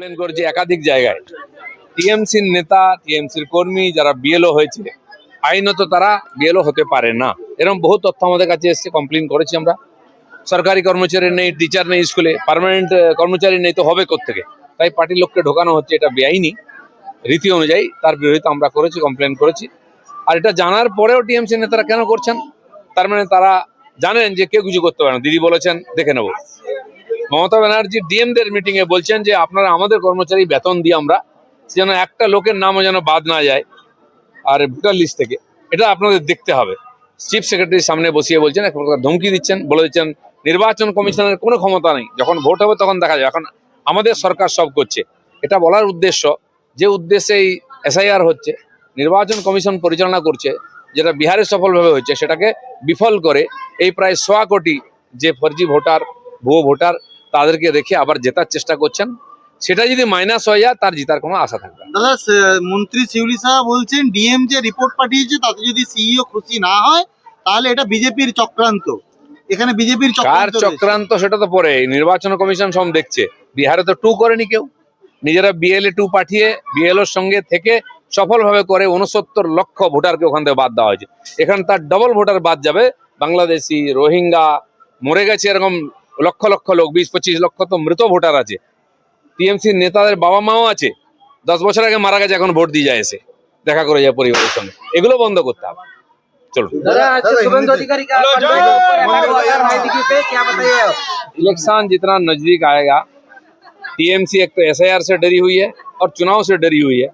Complain করেছি একাধিক জায়গায়। টিএমসির নেতা, টিএমসির কর্মী যারা বিএলও হয়েছে, আইনত তারা বিএলও হতে পারে না। এরকম বহু তথ্য আমাদের কাছে এসছে কমপ্লেন করেছি আমরা। সরকারি কর্মচারী নেই টিচার নেই স্কুলে পার্মানেন্ট কর্মচারী নেই তো হবে থেকে তাই পার্টির লোককে ঢোকানো হচ্ছে, এটা বেআইনি। রীতি অনুযায়ী তার বিরোধিতা আমরা করেছি কমপ্লেন করেছি। আর এটা জানার পরেও টিএমসি নেতারা কেন করছেন? তার মানে তারা জানেন যে কেউ কিছু করতে পারে না। দিদি বলেছেন, দেখে নেব। মমতা ব্যানার্জি ডিএমদের মিটিং এ বলছেন যে, আপনারা আমাদের কর্মচারী বেতন দিয়ে আমরা যেন একটা লোকের নামও যেন বাদ না যায় আর ভোটার লিস্ট থেকে। এটা আপনাদের দেখতে হবে। চিফ সেক্রেটারির সামনে বসিয়ে বলছেন, এক প্রকার ধমকি দিচ্ছেন, বলে দিচ্ছেন, নির্বাচন কমিশনের কোনো ক্ষমতা নেই। যখন ভোট হবে তখন দেখা যাবে এখন আমাদের সরকার সব করছে। এটা বলার উদ্দেশ্য, যে উদ্দেশ্যে এই এসআইআর হচ্ছে, নির্বাচন কমিশন পরিচালনা করছে, যেটা বিহারে সফলভাবে হচ্ছে সেটাকে বিফল করে এই প্রায় সোয়া কোটি যে ফর্জি ভোটার, ভুয়ো ভোটার তাদেরকে রেখে আবার জেতার চেষ্টা করছেন। সেটা যদি মাইনাস হয়ে যায় তার জিতার কোনো আশা থাকবে দাদা মন্ত্রী শিউলি সাহা বলছেন ডিএম যে রিপোর্ট পাঠিয়েছে তাতে যদি সিইও খুশি না হয় তাহলে এটা বিজেপির চক্রান্ত। এখানে বিজেপির কার চক্রান্ত সেটা তো পরে নির্বাচন কমিশন সব দেখছে। বিহারে তো টু করেনি কেউ। নিজেরা বিএলএ টু পাঠিয়ে বিএলওর সঙ্গে থেকে সফলভাবে করে উনসত্তর লক্ষ ভোটারকে ওখান থেকে বাদ দেওয়া হয়েছে। এখানে তার ডবল ভোটার বাদ যাবে। বাংলাদেশি রোহিঙ্গা মরে গেছে এরকম লক্ষ লক্ষ লোক বিশ পঁচিশ লক্ষ তো মৃত ভোটার আছে টিএমসির নেতাদের বাবা মাও আছে দশ বছর আগে মারা গেছে এখন ভোট দিয়ে যায় এসে দেখা করে যায় পরিবারের সঙ্গে এগুলো বন্ধ করতে হবে চলুন दादा आज दादा, शुभेंदु हिंदी- अधिकारी का कॉन्फ्रेंस के ऊपर एफआईआर हुआ है राजनीति पे क्या बताइए आप इलेक्शन जितना नजदीक आएगा टीएमसी एक तो एसआईआर से डरी हुई है और चुनाव से डरी हुई है